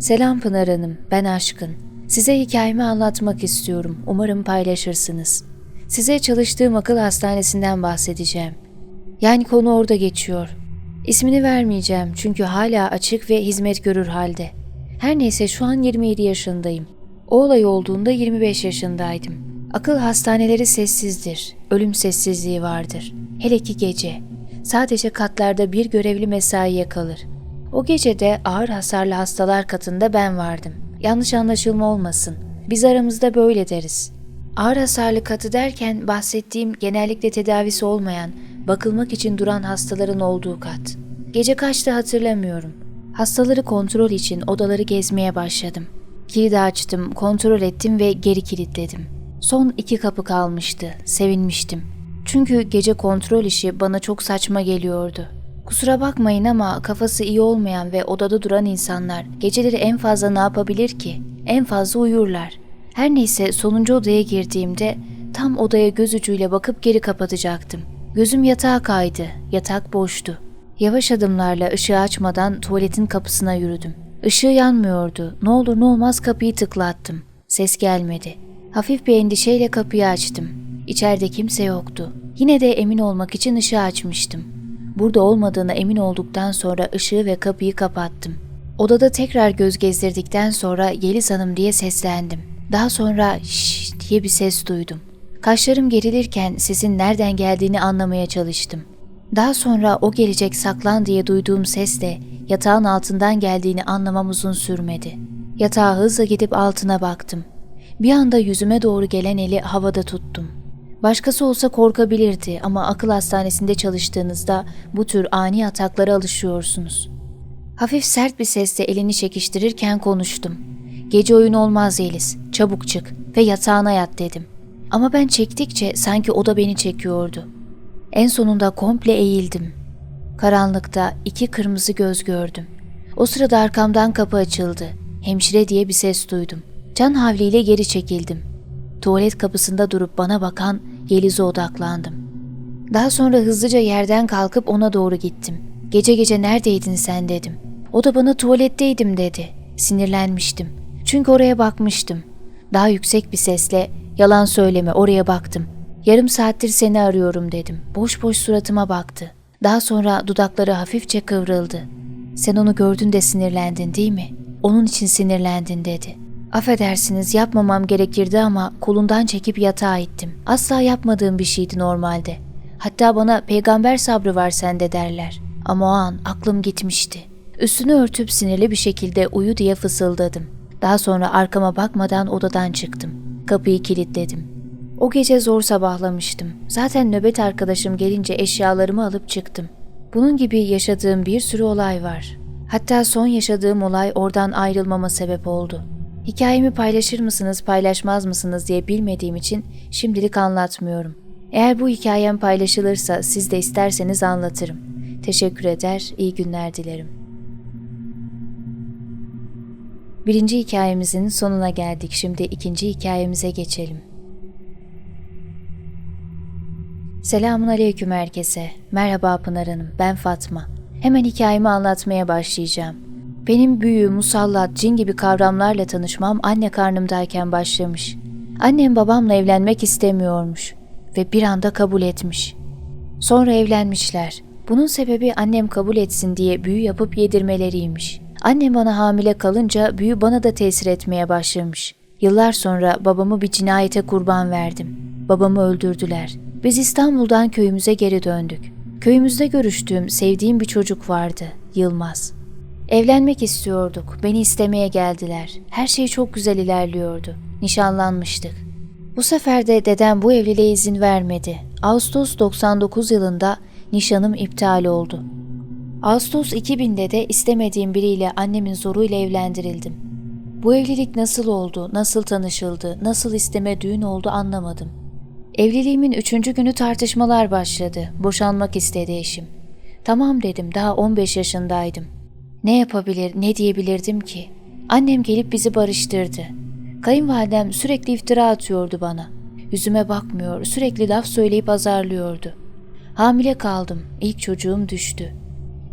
Selam Pınar Hanım, ben Aşkın. Size hikayemi anlatmak istiyorum. Umarım paylaşırsınız. Size çalıştığım akıl hastanesinden bahsedeceğim. Yani konu orada geçiyor. İsmini vermeyeceğim çünkü hala açık ve hizmet görür halde. Her neyse şu an 27 yaşındayım. O olay olduğunda 25 yaşındaydım. Akıl hastaneleri sessizdir. Ölüm sessizliği vardır. Hele ki gece. Sadece katlarda bir görevli mesaiye kalır. O gece de ağır hasarlı hastalar katında ben vardım. Yanlış anlaşılma olmasın. Biz aramızda böyle deriz. Ağır hasarlı katı derken bahsettiğim genellikle tedavisi olmayan, bakılmak için duran hastaların olduğu kat. Gece kaçtı hatırlamıyorum. Hastaları kontrol için odaları gezmeye başladım. Kilidi açtım, kontrol ettim ve geri kilitledim. Son iki kapı kalmıştı. Sevinmiştim. Çünkü gece kontrol işi bana çok saçma geliyordu. Kusura bakmayın ama kafası iyi olmayan ve odada duran insanlar geceleri en fazla ne yapabilir ki? En fazla uyurlar. Her neyse sonuncu odaya girdiğimde tam odaya göz ucuyla bakıp geri kapatacaktım. Gözüm yatağa kaydı. Yatak boştu. Yavaş adımlarla ışığı açmadan tuvaletin kapısına yürüdüm. Işığı yanmıyordu. Ne olur ne olmaz kapıyı tıklattım. Ses gelmedi. Hafif bir endişeyle kapıyı açtım. İçeride kimse yoktu. Yine de emin olmak için ışığı açmıştım. Burada olmadığına emin olduktan sonra ışığı ve kapıyı kapattım. Odada tekrar göz gezdirdikten sonra Yeliz Hanım diye seslendim. Daha sonra şşş diye bir ses duydum. Kaşlarım gerilirken sesin nereden geldiğini anlamaya çalıştım. Daha sonra o gelecek saklan diye duyduğum sesle yatağın altından geldiğini anlamam uzun sürmedi. Yatağa hızla gidip altına baktım. Bir anda yüzüme doğru gelen eli havada tuttum. Başkası olsa korkabilirdi ama akıl hastanesinde çalıştığınızda bu tür ani ataklara alışıyorsunuz. Hafif sert bir sesle elini çekiştirirken konuştum. Gece oyun olmaz Yeliz, çabuk çık ve yatağına yat dedim. Ama ben çektikçe sanki o da beni çekiyordu. En sonunda komple eğildim. Karanlıkta iki kırmızı göz gördüm. O sırada arkamdan kapı açıldı. Hemşire diye bir ses duydum. Can havliyle geri çekildim. Tuvalet kapısında durup bana bakan Yeliz'e odaklandım. Daha sonra hızlıca yerden kalkıp ona doğru gittim. Gece gece neredeydin sen dedim. O da bana tuvaletteydim dedi. Sinirlenmiştim. Çünkü oraya bakmıştım. Daha yüksek bir sesle yalan söyleme oraya baktım. Yarım saattir seni arıyorum dedim. Boş boş suratıma baktı. Daha sonra dudakları hafifçe kıvrıldı. Sen onu gördün de sinirlendin değil mi? Onun için sinirlendin dedi. Affedersiniz yapmamam gerekirdi ama kolundan çekip yatağa ittim. Asla yapmadığım bir şeydi normalde. Hatta bana peygamber sabrı var sende derler. Ama o an aklım gitmişti. Üstünü örtüp sinirli bir şekilde uyu diye fısıldadım. Daha sonra arkama bakmadan odadan çıktım. Kapıyı kilitledim. O gece zor sabahlamıştım. Zaten nöbet arkadaşım gelince eşyalarımı alıp çıktım. Bunun gibi yaşadığım bir sürü olay var. Hatta son yaşadığım olay oradan ayrılmama sebep oldu. Hikayemi paylaşır mısınız, paylaşmaz mısınız diye bilmediğim için şimdilik anlatmıyorum. Eğer bu hikayem paylaşılırsa siz de isterseniz anlatırım. Teşekkür eder, iyi günler dilerim. Birinci hikayemizin sonuna geldik. Şimdi ikinci hikayemize geçelim. Selamun aleyküm herkese. Merhaba Pınar Hanım, ben Fatma. Hemen hikayemi anlatmaya başlayacağım. Benim büyü, musallat, cin gibi kavramlarla tanışmam anne karnımdayken başlamış. Annem babamla evlenmek istemiyormuş ve bir anda kabul etmiş. Sonra evlenmişler. Bunun sebebi annem kabul etsin diye büyü yapıp yedirmeleriymiş. Annem bana hamile kalınca büyü bana da tesir etmeye başlamış. Yıllar sonra babamı bir cinayete kurban verdim. Babamı öldürdüler. Biz İstanbul'dan köyümüze geri döndük. Köyümüzde görüştüğüm, sevdiğim bir çocuk vardı, Yılmaz. Evlenmek istiyorduk. Beni istemeye geldiler. Her şey çok güzel ilerliyordu. Nişanlanmıştık. Bu sefer de dedem bu evliliğe izin vermedi. Ağustos 99 yılında nişanım iptal oldu. Ağustos 2000'de de istemediğim biriyle annemin zoruyla evlendirildim. Bu evlilik nasıl oldu, nasıl tanışıldı, nasıl isteme düğün oldu anlamadım. Evliliğimin üçüncü günü tartışmalar başladı. Boşanmak istedi eşim. Tamam dedim, daha 15 yaşındaydım. Ne yapabilir, ne diyebilirdim ki? Annem gelip bizi barıştırdı. Kayınvalidem sürekli iftira atıyordu bana. Yüzüme bakmıyor, sürekli laf söyleyip azarlıyordu. Hamile kaldım, ilk çocuğum düştü.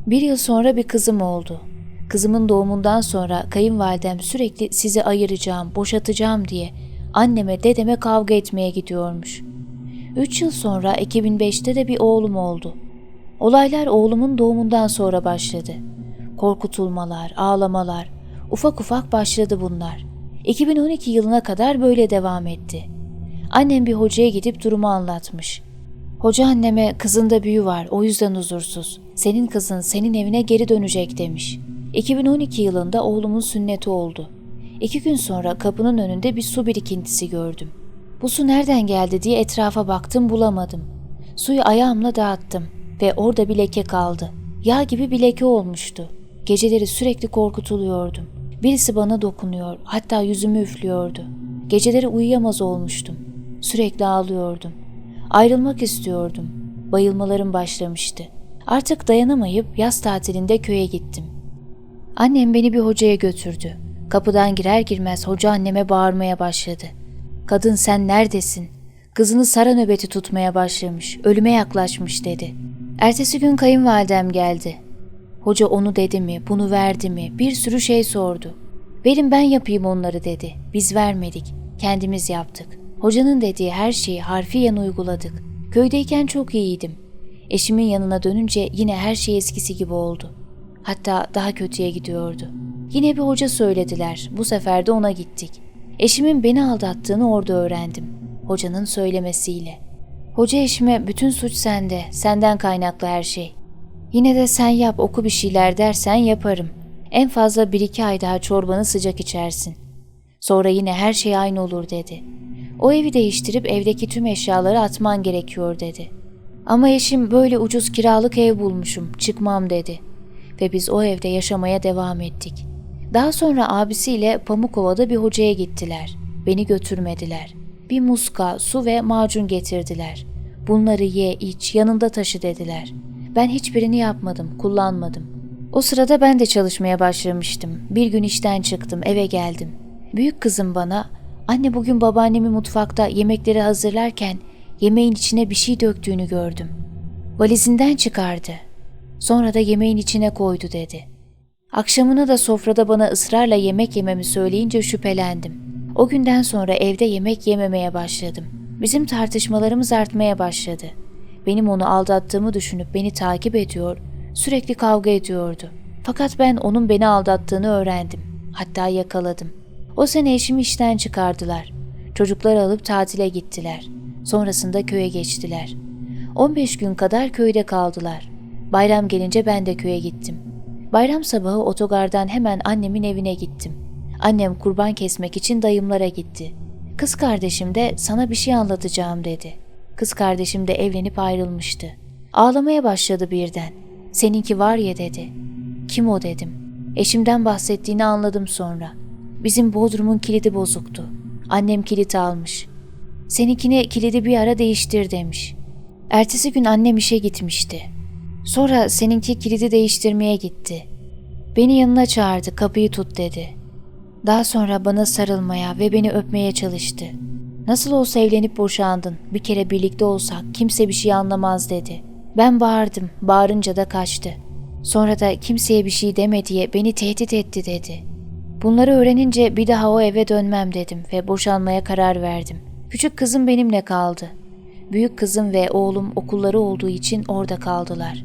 Bir yıl sonra bir kızım oldu. Kızımın doğumundan sonra kayınvalidem sürekli sizi ayıracağım, boşatacağım diye anneme dedeme kavga etmeye gidiyormuş. Üç yıl sonra 2005'te de bir oğlum oldu. Olaylar oğlumun doğumundan sonra başladı. Korkutulmalar, ağlamalar, ufak ufak başladı bunlar. 2012 yılına kadar böyle devam etti. Annem bir hocaya gidip durumu anlatmış. Hoca anneme kızında büyü var o yüzden huzursuz. Senin kızın senin evine geri dönecek demiş. 2012 yılında oğlumun sünneti oldu. İki gün sonra kapının önünde bir su birikintisi gördüm. Bu su nereden geldi diye etrafa baktım bulamadım. Suyu ayağımla dağıttım ve orada bir leke kaldı. Yağ gibi bir leke olmuştu. Geceleri sürekli korkutuluyordum. Birisi bana dokunuyor, hatta yüzümü üflüyordu. Geceleri uyuyamaz olmuştum. Sürekli ağlıyordum. Ayrılmak istiyordum. Bayılmalarım başlamıştı. Artık dayanamayıp yaz tatilinde köye gittim. Annem beni bir hocaya götürdü. Kapıdan girer girmez hoca anneme bağırmaya başladı. Kadın sen neredesin? Kızını sara nöbeti tutmaya başlamış, ölüme yaklaşmış dedi. Ertesi gün kayınvalidem geldi. Hoca onu dedi mi, bunu verdi mi, bir sürü şey sordu. Verin ben yapayım onları dedi. Biz vermedik, kendimiz yaptık. Hocanın dediği her şeyi harfiyen uyguladık. Köydeyken çok iyiydim. Eşimin yanına dönünce yine her şey eskisi gibi oldu. Hatta daha kötüye gidiyordu. Yine bir hoca söylediler. Bu sefer de ona gittik. Eşimin beni aldattığını orada öğrendim. Hocanın söylemesiyle. Hoca eşime bütün suç sende, senden kaynaklı her şey. Yine de sen yap oku bir şeyler dersen yaparım. En fazla bir iki ay daha çorbanı sıcak içersin. Sonra yine her şey aynı olur dedi. O evi değiştirip evdeki tüm eşyaları atman gerekiyor dedi. Ama eşim böyle ucuz kiralık ev bulmuşum, çıkmam dedi. Ve biz o evde yaşamaya devam ettik. Daha sonra abisiyle Pamukova'da bir hocaya gittiler. Beni götürmediler. Bir muska, su ve macun getirdiler. Bunları ye, iç, yanında taşı dediler. Ben hiçbirini yapmadım, kullanmadım. O sırada ben de çalışmaya başlamıştım. Bir gün işten çıktım, eve geldim. Büyük kızım bana, anne bugün babaannemi mutfakta yemekleri hazırlarken yemeğin içine bir şey döktüğünü gördüm. Valizinden çıkardı. Sonra da yemeğin içine koydu dedi. Akşamına da sofrada bana ısrarla yemek yememi söyleyince şüphelendim. O günden sonra evde yemek yememeye başladım. Bizim tartışmalarımız artmaya başladı. Benim onu aldattığımı düşünüp beni takip ediyor, sürekli kavga ediyordu. Fakat ben onun beni aldattığını öğrendim. Hatta yakaladım. O sene eşimi işten çıkardılar. Çocukları alıp tatile gittiler. Sonrasında köye geçtiler. 15 gün kadar köyde kaldılar. Bayram gelince ben de köye gittim. Bayram sabahı otogardan hemen annemin evine gittim. Annem kurban kesmek için dayımlara gitti. Kız kardeşim de sana bir şey anlatacağım dedi. Kız kardeşim de evlenip ayrılmıştı. Ağlamaya başladı birden. Seninki var ya dedi. Kim o dedim. Eşimden bahsettiğini anladım sonra. Bizim bodrumun kilidi bozuktu. Annem kilit almış. Seninkine kilidi bir ara değiştir demiş. Ertesi gün annem işe gitmişti. Sonra seninki kilidi değiştirmeye gitti. Beni yanına çağırdı, kapıyı tut dedi. Daha sonra bana sarılmaya ve beni öpmeye çalıştı. Nasıl olsa evlenip boşandın, bir kere birlikte olsak kimse bir şey anlamaz dedi. Ben bağırdım, bağırınca da kaçtı. Sonra da kimseye bir şey deme diye beni tehdit etti dedi. Bunları öğrenince bir daha o eve dönmem dedim ve boşanmaya karar verdim. Küçük kızım benimle kaldı. Büyük kızım ve oğlum okulları olduğu için orada kaldılar.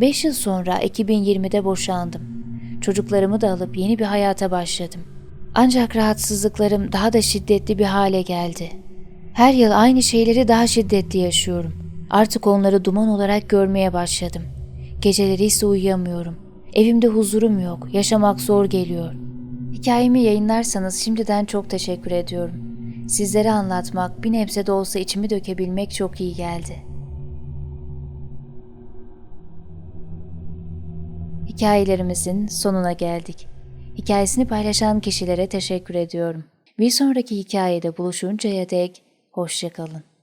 Beş yıl sonra 2020'de boşandım. Çocuklarımı da alıp yeni bir hayata başladım. Ancak rahatsızlıklarım daha da şiddetli bir hale geldi. Her yıl aynı şeyleri daha şiddetli yaşıyorum. Artık onları duman olarak görmeye başladım. Geceleri ise uyuyamıyorum. Evimde huzurum yok, yaşamak zor geliyor. Hikayemi yayınlarsanız şimdiden çok teşekkür ediyorum. Sizlere anlatmak, bir nebze de olsa içimi dökebilmek çok iyi geldi. Hikayelerimizin sonuna geldik. Hikayesini paylaşan kişilere teşekkür ediyorum. Bir sonraki hikayede buluşuncaya dek hoşçakalın.